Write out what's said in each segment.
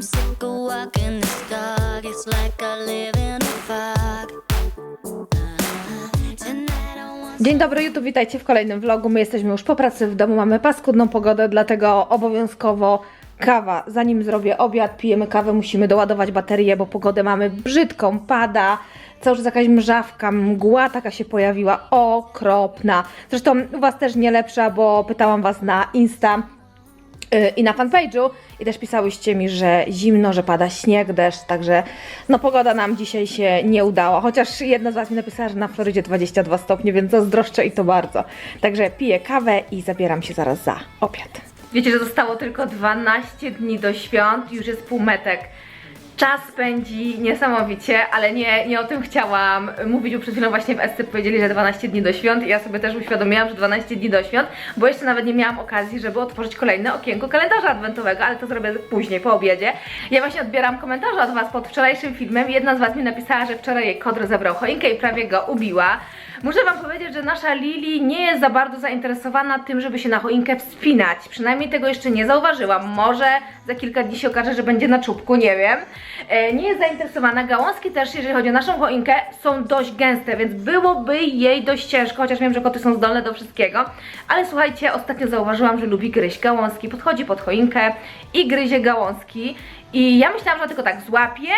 Want Dzień dobry YouTube, witajcie w kolejnym vlogu. My jesteśmy już po pracy w domu, mamy paskudną pogodę, dlatego obowiązkowo kawa. Zanim zrobię obiad, pijemy kawę, musimy doładować baterię, bo pogodę mamy brzydką, pada, cały czas jakaś mrzawka, mgła taka się pojawiła, okropna. Zresztą u Was też nie lepsza, bo pytałam Was na Insta, i na fanpage'u i też pisałyście mi, że zimno, że pada śnieg, deszcz, także no pogoda nam dzisiaj się nie udała, chociaż jedna z Was mi napisała, że na Florydzie 22 stopnie, więc zazdroszczę i to bardzo. Także piję kawę i zabieram się zaraz za obiad. Wiecie, że zostało tylko 12 dni do świąt, już jest półmetek. Czas pędzi niesamowicie, ale nie, nie o tym chciałam mówić, bo przed chwilą właśnie w Esty powiedzieli, że 12 dni do świąt i ja sobie też uświadomiłam, że 12 dni do świąt, bo jeszcze nawet nie miałam okazji, żeby otworzyć kolejne okienko kalendarza adwentowego, ale to zrobię później, po obiedzie. Ja właśnie odbieram komentarze od Was pod wczorajszym filmem. Jedna z Was mi napisała, że wczoraj jej kodr zabrał choinkę i prawie go ubiła. Muszę Wam powiedzieć, że nasza Lili nie jest za bardzo zainteresowana tym, żeby się na choinkę wspinać. Przynajmniej tego jeszcze nie zauważyłam. Może za kilka dni się okaże, że będzie na czubku, nie wiem. E, nie jest zainteresowana. Gałązki też, jeżeli chodzi o naszą choinkę, są dość gęste, więc byłoby jej dość ciężko, chociaż wiem, że koty są zdolne do wszystkiego. Ale słuchajcie, ostatnio zauważyłam, że lubi gryźć gałązki. Podchodzi pod choinkę i gryzie gałązki. I ja myślałam, że ona tylko tak złapie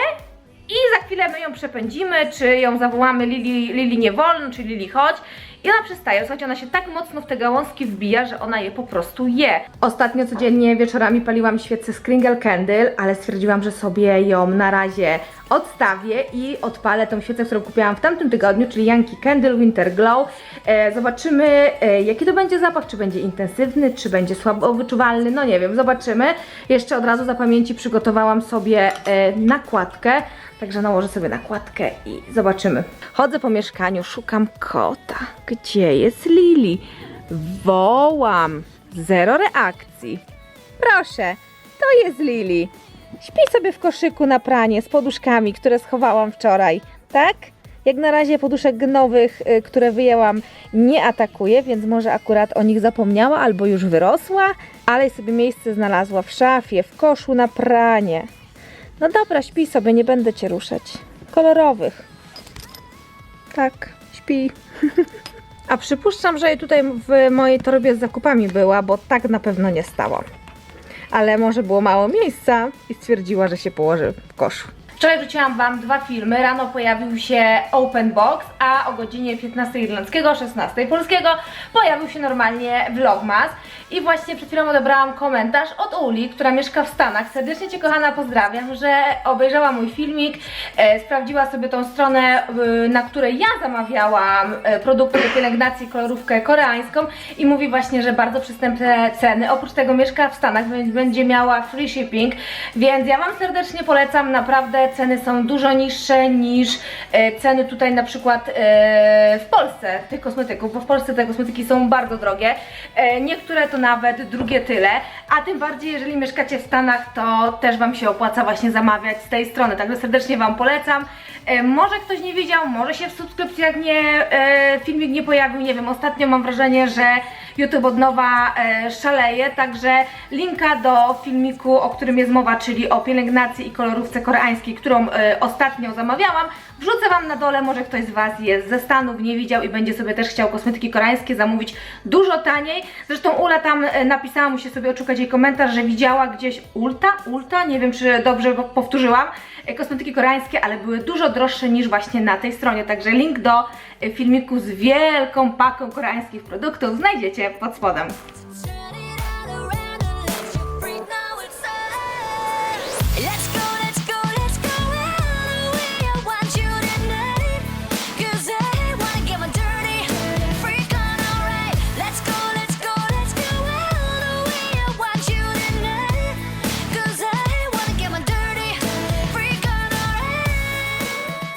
i za chwilę my ją przepędzimy, czy ją zawołamy Lili, Lili nie wolno, czy Lili chodź. I ona przestaje. Słuchajcie, ona się tak mocno w te gałązki wbija, że ona je po prostu je. Ostatnio codziennie wieczorami paliłam świecę z Kringle Candle, ale stwierdziłam, że sobie ją na razie odstawię i odpalę tą świecę, którą kupiłam w tamtym tygodniu, czyli Yankee Candle Winter Glow. E, zobaczymy, e, jaki to będzie zapach, czy będzie intensywny, czy będzie słabo wyczuwalny, no nie wiem, zobaczymy. Jeszcze od razu za pamięci przygotowałam sobie e, nakładkę, także nałożę sobie nakładkę i zobaczymy. Chodzę po mieszkaniu, szukam kota. Gdzie jest Lili? Wołam. Zero reakcji. Proszę, to jest Lili. Śpi sobie w koszyku na pranie z poduszkami, które schowałam wczoraj, tak? Jak na razie poduszek nowych, y, które wyjęłam, nie atakuje, więc może akurat o nich zapomniała albo już wyrosła, ale sobie miejsce znalazła w szafie, w koszu na pranie. No dobra, śpi sobie, nie będę cię ruszać. Kolorowych. Tak, śpi. A przypuszczam, że tutaj w mojej torbie z zakupami była, bo tak na pewno nie stała ale może było mało miejsca i stwierdziła, że się położy w koszu. Wczoraj wrzuciłam Wam dwa filmy. Rano pojawił się Open Box, a o godzinie 15 irlandzkiego, 16 polskiego pojawił się normalnie Vlogmas. I właśnie przed chwilą odebrałam komentarz od Uli, która mieszka w Stanach. Serdecznie Cię kochana pozdrawiam, że obejrzała mój filmik, e, sprawdziła sobie tą stronę, y, na której ja zamawiałam e, produkty do pielęgnacji, kolorówkę koreańską i mówi właśnie, że bardzo przystępne ceny. Oprócz tego mieszka w Stanach, więc będzie miała free shipping, więc ja Wam serdecznie polecam, naprawdę ceny są dużo niższe niż e, ceny tutaj na przykład e, w Polsce tych kosmetyków, bo w Polsce te kosmetyki są bardzo drogie, e, niektóre to nawet drugie tyle, a tym bardziej jeżeli mieszkacie w Stanach, to też Wam się opłaca właśnie zamawiać z tej strony, także serdecznie Wam polecam. Może ktoś nie widział, może się w subskrypcjach nie, filmik nie pojawił, nie wiem, ostatnio mam wrażenie, że YouTube od nowa e, szaleje, także linka do filmiku, o którym jest mowa, czyli o pielęgnacji i kolorówce koreańskiej, którą e, ostatnio zamawiałam, wrzucę Wam na dole, może ktoś z Was jest ze Stanów, nie widział i będzie sobie też chciał kosmetyki koreańskie zamówić dużo taniej. Zresztą Ula tam e, napisała, musi sobie odszukać jej komentarz, że widziała gdzieś Ulta, Ulta, nie wiem czy dobrze po- powtórzyłam, e, kosmetyki koreańskie, ale były dużo droższe niż właśnie na tej stronie, także link do e, filmiku z wielką paką koreańskich produktów znajdziecie pod spodem.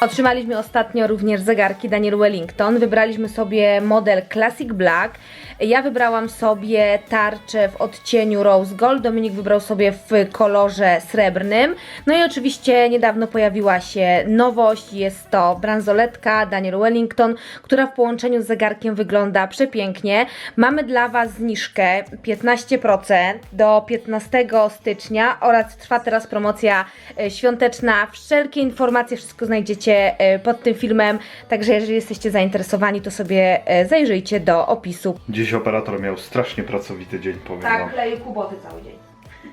Otrzymaliśmy ostatnio również zegarki Daniel Wellington. Wybraliśmy sobie model Classic Black. Ja wybrałam sobie tarczę w odcieniu Rose Gold, Dominik wybrał sobie w kolorze srebrnym. No i oczywiście niedawno pojawiła się nowość, jest to bransoletka Daniel Wellington, która w połączeniu z zegarkiem wygląda przepięknie. Mamy dla Was zniżkę 15% do 15 stycznia oraz trwa teraz promocja e, świąteczna. Wszelkie informacje, wszystko znajdziecie e, pod tym filmem, także jeżeli jesteście zainteresowani, to sobie e, zajrzyjcie do opisu. Operator miał strasznie pracowity dzień, powiem wam. kleję kuboty cały dzień.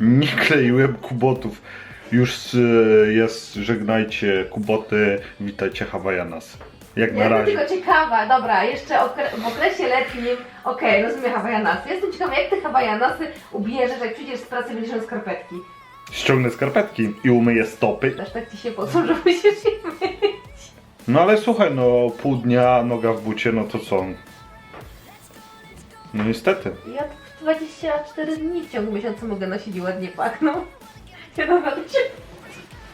Nie kleiłem kubotów. Już y, jest, żegnajcie kuboty, witajcie Hawaianas. Jak na Ja jestem razie. tylko ciekawa, dobra, jeszcze okre- w okresie letnim, okej, rozumiem hawaianasy. Jestem ciekawa, jak ty hawaianasy ubierzesz, jak przyjdziesz z pracy, będziesz miał skarpetki. Ściągnę skarpetki i umyję stopy. Aż tak ci się pocą, że musisz je myć. No ale słuchaj, no pół dnia noga w bucie, no to co? No niestety. Ja 24 dni w ciągu miesiąca mogę nosić i ładnie pachną. Dobra, to cię...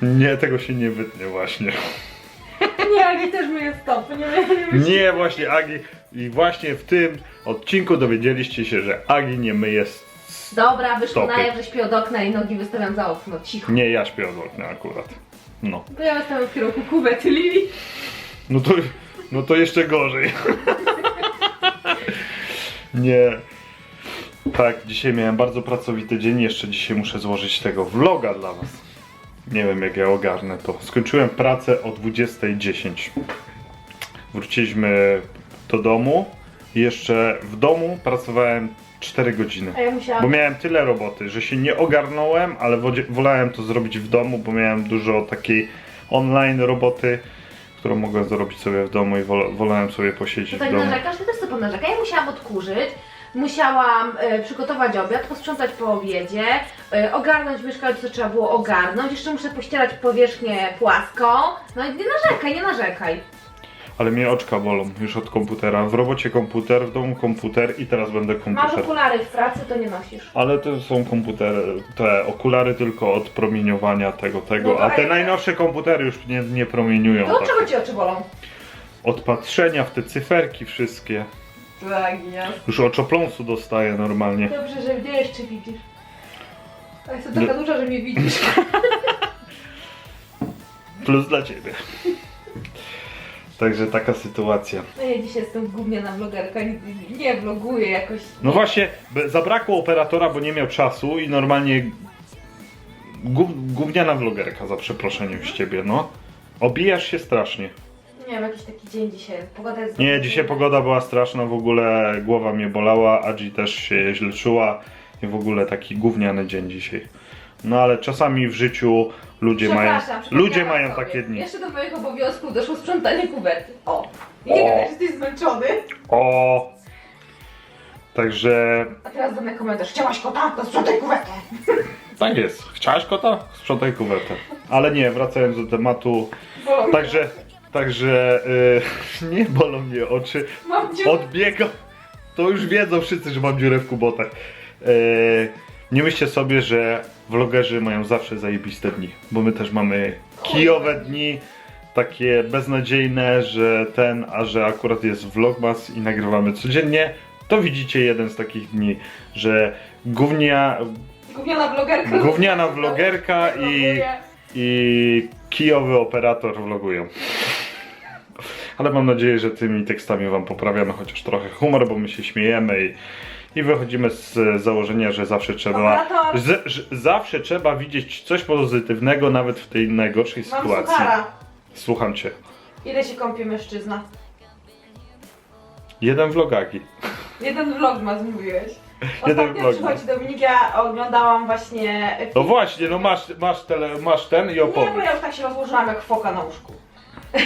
Nie, tego się nie wytnie właśnie. Nie, Agi też myje stopy, nie wiem. Nie, właśnie Agi. I właśnie w tym odcinku dowiedzieliście się, że Agi nie myje. s- Dobra, wyszło Stopy. na jaw, że śpię od okna i nogi wystawiam za okno, cicho. Nie, ja śpię od okna akurat. No. To ja wystawiam w kierunku kuwety Lili. No to, no to jeszcze gorzej. Nie. Tak, dzisiaj miałem bardzo pracowity dzień. Jeszcze dzisiaj muszę złożyć tego vloga dla Was. Nie wiem, jak ja ogarnę to. Skończyłem pracę o 20.10. Wróciliśmy do domu. I jeszcze w domu pracowałem 4 godziny. A ja musiałam... Bo miałem tyle roboty, że się nie ogarnąłem, ale wodzie- wolałem to zrobić w domu, bo miałem dużo takiej online roboty, którą mogłem zrobić sobie w domu i wol- wolałem sobie posiedzieć Tutaj w domu. narzekasz, ty też sobie narzekaj. Ja musiałam odkurzyć, musiałam e, przygotować obiad, posprzątać po obiedzie, e, ogarnąć mieszkanie, co trzeba było ogarnąć, jeszcze muszę pościerać powierzchnię płaską. No i nie narzekaj, nie narzekaj. Ale mnie oczka bolą już od komputera. W robocie komputer, w domu komputer i teraz będę Masz komputer. okulary w pracy, to nie nosisz. Ale to są komputery, te okulary tylko od promieniowania tego, tego. No to A te najnowsze komputery już nie, nie promieniują. To od tak. czego ci oczy bolą? Od patrzenia w te cyferki wszystkie. Tak, ja. Już oczopląsu dostaję normalnie. Dobrze, że wiesz, czy widzisz. A jestem taka duża, że mnie widzisz. Plus dla ciebie. Także taka sytuacja. No ja dzisiaj jestem gówniana vlogerka, nie, nie vloguję jakoś. No właśnie, zabrakło operatora, bo nie miał czasu i normalnie gów, gówniana vlogerka, za przeproszeniem z ciebie, no. Obijasz się strasznie. Nie wiem, jakiś taki dzień dzisiaj. Pogoda jest... Nie, dzisiaj pogoda była straszna, w ogóle głowa mnie bolała, Adzi też się źle czuła i w ogóle taki gówniany dzień dzisiaj. No ale czasami w życiu ludzie mają, Przepraszam, ludzie przypomniałam mają sobie. takie dni. Jeszcze do moich obowiązków doszło sprzątanie kuwety. O! I nie O. wiem, że jesteś zmęczony. O! Także A teraz mnie komentarz. Chciałaś kota? To sprzątaj kuwetę. tak jest. Chciałaś kota? Sprzątaj kuwetę. Ale nie, wracając do tematu, Bolą mnie. Także, także y, nie bolą mnie oczy. Mam dziurę. Odbiegam. To już wiedzą wszyscy, że mam dziurę w kubotach. Y, nie myślcie sobie, że vlogerzy mają zawsze zajebiste dni, bo my też mamy kijowe dni, takie beznadziejne, że ten, a że akurat jest vlogmas i nagrywamy codziennie, to widzicie jeden z takich dni, że gównia, Gówniana vlogerka. gówniana vlogerka i, i kijowy operator vlogują. Ale mam nadzieję, że tymi tekstami wam poprawiamy chociaż trochę humor, bo my się śmiejemy i, i wychodzimy z założenia, że zawsze trzeba. Operator. Z, że zawsze trzeba widzieć coś pozytywnego nawet w tej najgorszej Mam sytuacji. suchara. Słucham cię. Ile się kąpie mężczyzna? Jeden vlogagi. Jeden vlog ma mówiłeś. Jeden Ostatnio vlog przychodzi Dominik, ja oglądałam właśnie film. No właśnie, no masz, masz, tele, masz ten i Nie, bo opowiedz. ja już tak się rozłożyłam jak foka na łóżku.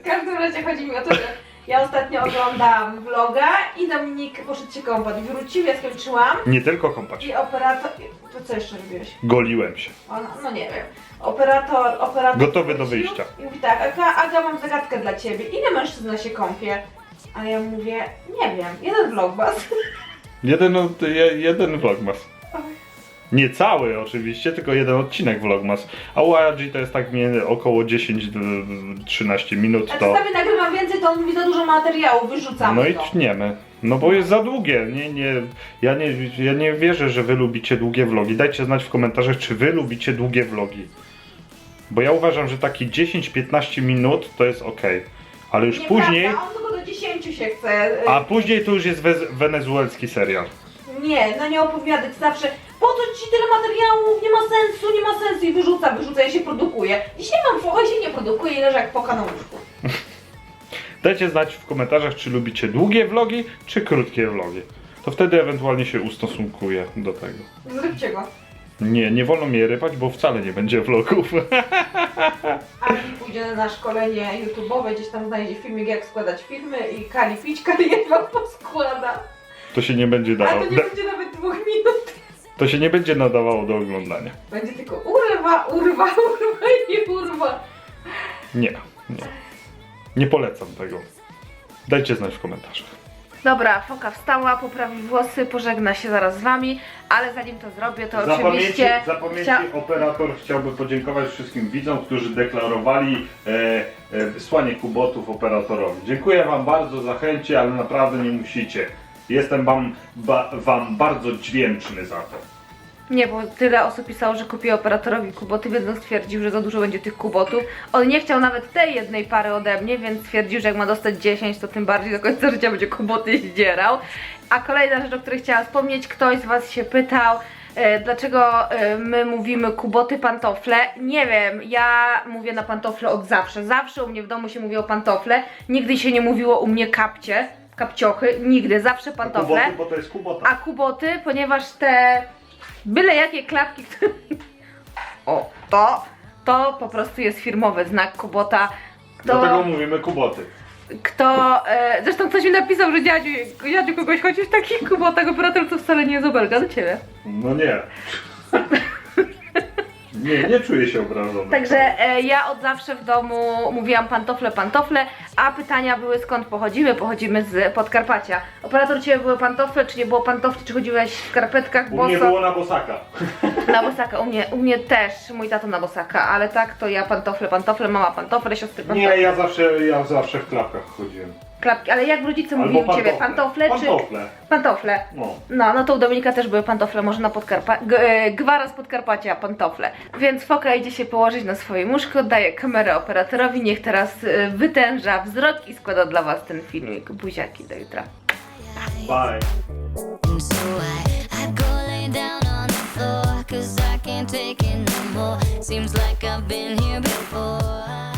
W każdym razie chodzi mi o to, że ja ostatnio oglądałam vloga i Dominik poszedł się kąpać. Wrócił, ja skończyłam Nie tylko kąpać. i operator... To co jeszcze robiłeś? Goliłem się. No, no nie wiem. Operator, operator... Gotowy do wrócił wyjścia. I mówi tak, Aga, Aga, mam zagadkę dla ciebie. Ile mężczyzna się kąpie? A ja mówię, nie wiem, jeden vlog was. Jeden, no, je- jeden vlogmas. Nie cały oczywiście, tylko jeden odcinek Vlogmas. A u to jest tak mniej około 10-13 minut. A To... czasami nagrywam więcej, to on mówi za dużo materiału, wyrzucamy No i to. tniemy. No bo jest za długie. Nie, nie, ja, nie, ja nie wierzę, że wy lubicie długie vlogi. Dajcie znać w komentarzach, czy wy lubicie długie vlogi. Bo ja uważam, że taki 10-15 minut to jest ok. Ale już Nieprawda, później. on tylko do 10 się chce. y, A później to już jest wez- wenezuelski serial. Nie, no nie opowiadać zawsze. Po co ci tyle materiałów? Nie ma sensu, nie ma sensu i wyrzuca, wyrzuca i się produkuje. Dzisiaj mam trochę się nie produkuje i leżę jak poka na łóżku. Dajcie znać w komentarzach, czy lubicie długie vlogi, czy krótkie vlogi. To wtedy ewentualnie się ustosunkuję do tego. Zróbcie go. Nie, nie wolno mnie rypać, bo wcale nie będzie vlogów. Kali pójdzie na szkolenie YouTube'owe, gdzieś tam znajdzie filmik jak składać filmy i Kali pić, Kali je wam poskłada. To się nie będzie A dawało. to nie będzie nawet dwóch minut. To się nie będzie nadawało do oglądania. Będzie tylko urwa, urwa, urwa i urwa. Nie, nie. Nie polecam tego. Dajcie znać w komentarzach. Dobra, Foka wstała, poprawi włosy, pożegna się zaraz z wami, ale zanim to zrobię, to oczywiście... chcia- operator chciałby podziękować wszystkim widzom, którzy deklarowali e, e, wysłanie kubotów operatorowi. Dziękuję wam bardzo za chęci, ale naprawdę nie musicie. Jestem wam, ba, wam bardzo dźwięczny za to. Nie, bo tyle osób pisało, że kupię operatorowi kuboty, więc on stwierdził, że za dużo będzie tych kubotów. On nie chciał nawet tej jednej pary ode mnie, więc stwierdził, że jak ma dostać 10, to tym bardziej do końca życia będzie kuboty zdzierał. A kolejna rzecz, o której chciałam wspomnieć, ktoś z Was się pytał, e, dlaczego e, my mówimy kuboty pantofle. Nie wiem, ja mówię na pantofle od zawsze. Zawsze u mnie w domu się mówiło pantofle, nigdy się nie mówiło u mnie kapcie, kapciochy, nigdy, zawsze pantofle. Kuboty, bo to jest kubota. A kuboty, ponieważ te byle jakie klapki, które... O, to, to po prostu jest firmowy znak kubota. Kto, Dlatego mówimy kuboty. kto, e, zresztą ktoś mi napisał, że dziadziu, dziadziu kogoś chodzi w takich kubotach, operator to wcale nie jest obelga, do ciebie. No nie. Nie, nie czuję się obrażony. Także e, ja od zawsze w domu mówiłam pantofle, pantofle, a pytania były skąd pochodzimy, pochodzimy z Podkarpacia. Operator, ciebie były pantofle, czy nie było pantofli, czy chodziłeś w skarpetkach, U mnie boso? było na bosaka. Na bosaka, u mnie, u mnie też, mój tato na bosaka, ale tak to ja pantofle, pantofle, mama pantofle, siostry Nie, pantofle, ja zawsze, ja zawsze w klapkach chodziłem. Klapki, ale jak rodzice mówili u ciebie, pantofle czy Pantofle. pantofle? No. No, no to u Dominika też były pantofle, może na Podkarpa... G- e, gwara z Podkarpacia, pantofle. Więc Foka idzie się położyć na swoje łóżko, daje kamerę operatorowi, niech teraz e, wytęża wzrok i składa dla was ten filmik. Buziaki do jutra. Bye. And so I, I go lay down on the floor, cause I can't take it no more. Seems like I've been here before.